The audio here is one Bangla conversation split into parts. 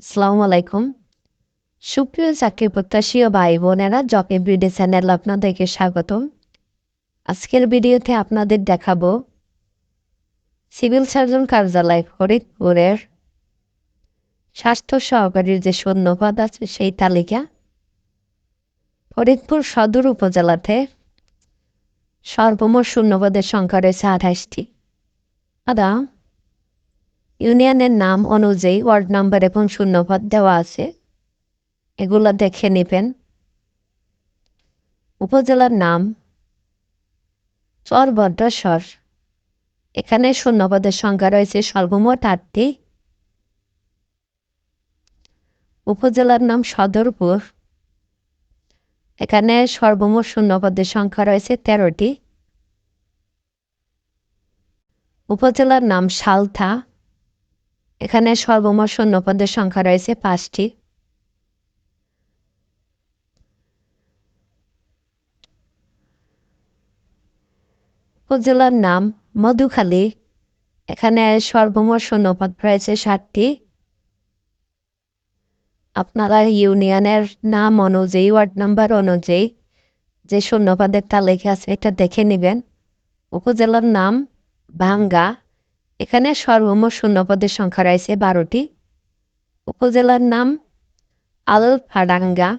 আসসালামু আলাইকুম সুপ্রিয় চাকরি প্রত্যাশী ও ভাই বোনেরা জব এভরিডে চ্যানেল আপনাদেরকে স্বাগতম। আজকের ভিডিওতে আপনাদের দেখাবো সিভিল সার্জন কার্যালয় ফরিদপুরের স্বাস্থ্য সহকারীর যে শূন্যপদ আছে সেই তালিকা। ফরিদপুর সদর উপজেলাতে সর্বমোট শূন্যপদের সংখ্যা রয়েছে আঠাশটি। আদা ইউনিয়নের নাম অনুযায়ী ওয়ার্ড নাম্বার এবং শূন্যপদ দেওয়া আছে। এগুলো দেখে নেবেন। উপজেলার নাম চরভদ্রেশ্বর এখানে শূন্যপদের সংখ্যা রয়েছে সর্বমোট আটটি। উপজেলার নাম সদরপুর। এখানে সর্বমোট শূন্যপদের সংখ্যা রয়েছে তেরোটি। উপজেলার নাম সালথা। এখানে সর্বমোট শূন্যপদের সংখ্যা রয়েছে পাঁচটি। উপজেলার নাম মধুখালী। এখানে সর্বমোট শূন্যপদ রয়েছে ষাটটি। আপনারা ইউনিয়নের নাম অনুযায়ী, ওয়ার্ড নাম্বার অনুযায়ী যে শূন্যপদের তালিকা আছে, এটা দেখে নেবেন। উপজেলার নাম ভাঙ্গা। এখানে সর্বমোট শূন্যপদের সংখ্যা রয়েছে বারোটি। উপজেলার নাম আলফাডাঙ্গা।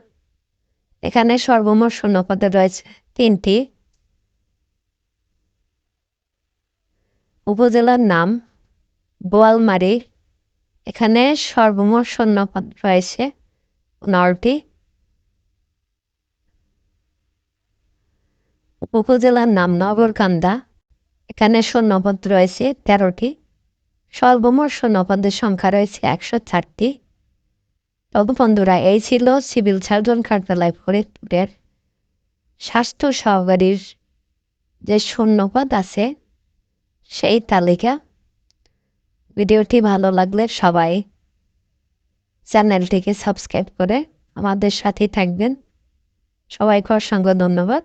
এখানে সর্বমোট শূন্যপদে রয়েছে তিনটি। উপজেলার নাম বোয়ালমারি। এখানে সর্বমোট শূন্যপদ রয়েছে নটি। উপজেলার নাম নগরকান্দা। এখানে শূন্যপদ রয়েছে তেরোটি। সর্বমোট শূন্যপদের সংখ্যা রয়েছে একশো চারটি। তবে বন্ধুরা, এই ছিল সিভিল সার্জন কার্যালয় ফরিদপুরের স্বাস্থ্য সহকারীর যে শূন্যপদ আছে সেই তালিকা। ভিডিওটি ভালো লাগলে সবাই চ্যানেলটিকে সাবস্ক্রাইব করে আমাদের সাথেই থাকবেন। সবাইকে অসংখ্য ধন্যবাদ।